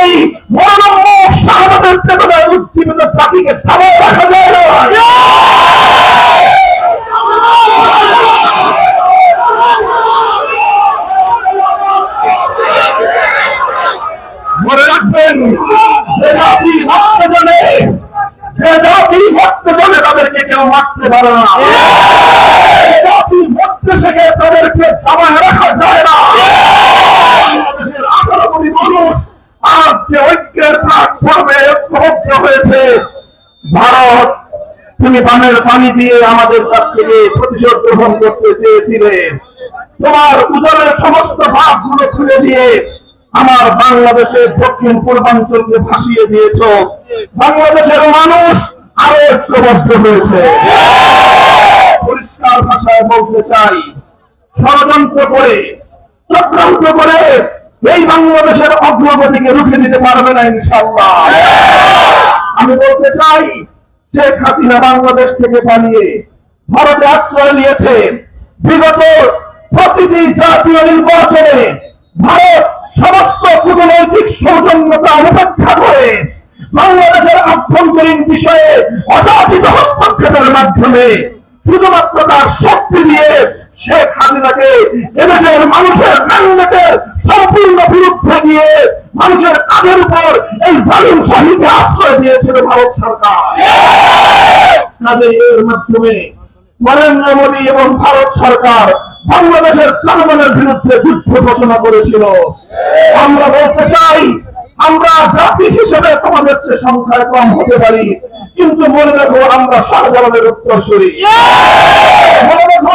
এই জানে তাদেরকে কেউ মারতে পারে না যে জাতি মরতে শেখে তাদেরকে দাবায় রাখা যায় না বাংলাদেশের আঠারো কোটি মানুষ আজ যে ঐক্যের প্ল্যাটফর্মে ঐক্যবদ্ধ হয়েছে ভারত তুমি পানের পানি দিয়ে আমাদের কাছ থেকে প্রতিশোধ গ্রহণ করতে চেয়েছিলে তোমার উদরের সমস্ত ভাবগুলো খুলে দিয়ে আমার বাংলাদেশের দক্ষিণ পূর্বাঞ্চলকে ভাসিয়ে দিয়েছ। বাংলাদেশের মানুষ আরও ঐক্যবদ্ধ হয়েছে। পরিষ্কার ভাষায় বলতে চাই, ষড়যন্ত্র করে, চক্রান্ত করে এই বাংলাদেশের অগ্রগতিকে রুখে দিতে পারবে না ইনশাল্লাহ আমি বলতে চাই শেখ হাসিনা বাংলাদেশ থেকে পালিয়ে ভারতে আশ্রয় নিয়েছে। বিগত প্রতিটি জাতীয় নির্বাচনে ভারত সমস্ত কূটনৈতিক সৌজন্যতা উপেক্ষা করে বাংলাদেশের আভ্যন্তরীণ বিষয়ে অযাচিত হস্তক্ষেপের মাধ্যমে শুধুমাত্র তার শক্তি দিয়ে শেখ হাসিনাকে এদেশের মানুষের ম্যান্ডেটের সম্পূর্ণ বিরুদ্ধে গিয়ে মানুষের কাজের উপর জালিম শাহীকে আশ্রয় দিয়েছিল ভারত সরকার। এর মাধ্যমে নরেন্দ্র মোদী এবং ভারত সরকার বাংলাদেশের জনগণের বিরুদ্ধে যুদ্ধ ঘোষণা করেছিল। আমরা বলতে চাই, আমরা জাতি হিসেবে তোমাদের চেয়ে সংখ্যায় কম হতে পারি, কিন্তু মনে রাখো আমরা শাহজালালের উত্তরসূরি। মনে রাখো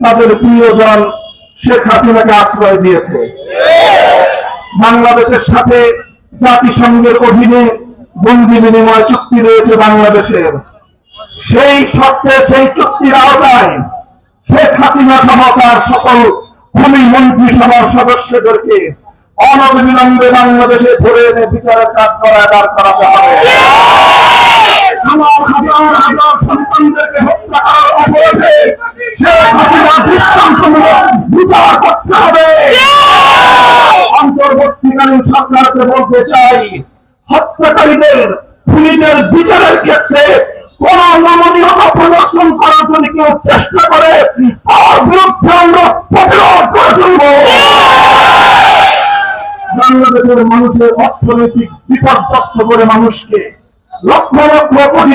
তাদের প্রিয়জন শেখ হাসিনাকে আশ্রয় দিয়েছে। বাংলাদেশের সাথে জাতিসংঘের অধীনে বন্দি বিনিময় চুক্তি রয়েছে বাংলাদেশের। সেই শর্তে, সেই চুক্তির আওতায় শেখ হাসিনা সহ তার সকল ভূমি মন্ত্রিসভার সদস্যদেরকে অনবিলম্বে বাংলাদেশে ধরে এনে বিচারের কাজ করা করাতে হবে। আমার হাজার হাজার বিচারের ক্ষেত্রে কোন নমনীয়তা প্রদর্শন করার জন্য কেউ চেষ্টা করে তার বিরুদ্ধে আমরা প্রতিরোধ করে তুলব বাংলাদেশের মানুষের অর্থনৈতিক বিপদগ্রস্ত করে মানুষকে লক্ষ লক্ষ কোটি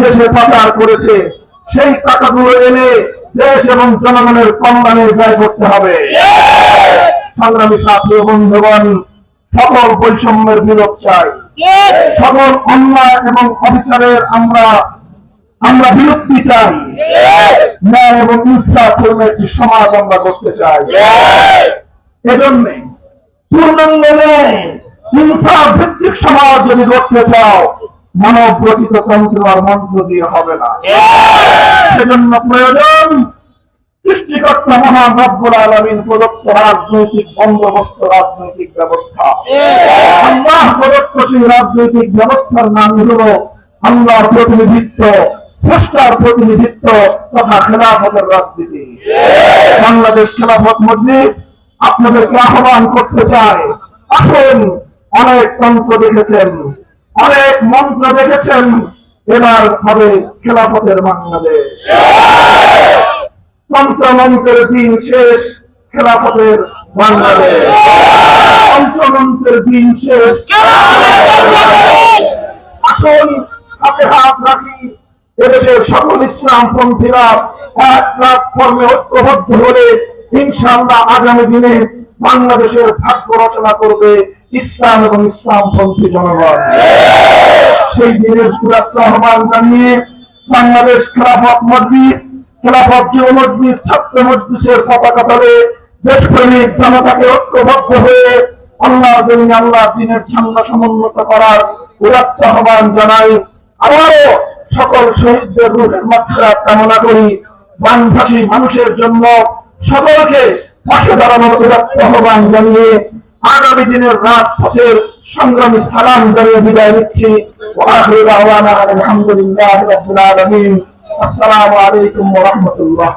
বিদেশে পাচার করেছে, সেই টাকাগুলো এনে দেশ এবং জনগণের কল্যাণে ব্যয় করতে হবে। সংগ্রামী সাথী বন্ধুগণ, সকল বৈষম্যের বিরোধ চাই। সকল অন্যায় এবং অবিচারের আমরা আমরা বিরক্তি চাই। ন্যায় এবং ইনসাফপূর্ণ একটি সমাজ আমরা করতে চাই। এজন্য পূর্ণাঙ্গ ন্যায় ইনসাফ ভিত্তিক সমাজ যদি করতে চাও মানব আর মন্ত্র দিয়ে হবে না। সেজন্য প্রয়োজন সৃষ্টিকর্তা আলমিন প্রদত্ত রাজনৈতিক বন্দোবস্ত, রাজনৈতিক ব্যবস্থা। আল্লাহ প্রদত্ত সেই রাজনৈতিক ব্যবস্থার নাম হল আল্লাহর প্রতিনিধিত্ব, স্রষ্টার প্রতিনিধিত্ব তথা খেলাফতের রাজনীতি। বাংলাদেশ খেলাফত মজলিস আপনাদেরকে আহ্বান করতে চায়, আসুন অনেক তন্ত্র দেখেছেন। অনেক মন্ত্র দেখেছেন, এবার হবে খেলাফতের বাংলাদেশ। তন্ত্র মন্ত্রের দিন শেষ, খেলাফতের বাংলাদেশ। তন্ত্র মন্ত্রের দিন শেষ আসুন, হাতে হাত রাখি, এদেশের সকল ইসলাম পন্থীরা এক প্ল্যাটফর্মে ঐক্যবদ্ধ হলে ইনশাআল্লাহ আগামী দিনে বাংলাদেশের ভাগ্য রচনা করবে। ইসলাম এবং ইসলাম পন্থী জনগণ। সেই দিনের চূড়ান্ত আহ্বান জানিয়ে বাংলাদেশ খেলাফত মজলিস, খেলাফত যুব মজলিস, ছাত্র মজলিসের পতাকা তলে দেশপ্রেমিক জনতাকে ঐক্যবদ্ধ হয়ে আল্লাহ আল্লাহ দিনের ঝান্ডা সমুন্নত করার উদাত্ত আহ্বান জানাই। আবারও সকল শহীদদের রূপের মাত্রা কামনা করি। বানভাসী মানুষের জন্য সকলকে পাশে দাঁড়ানোর উদাত্ত আহ্বান জানিয়ে আগামী দিনের রাজপথের সংগ্রামী সালাম জানিয়ে বিদায় নিচ্ছি আলহামদুলিল্লাহ আসসালামু আলাইকুম রহমতুল্লাহ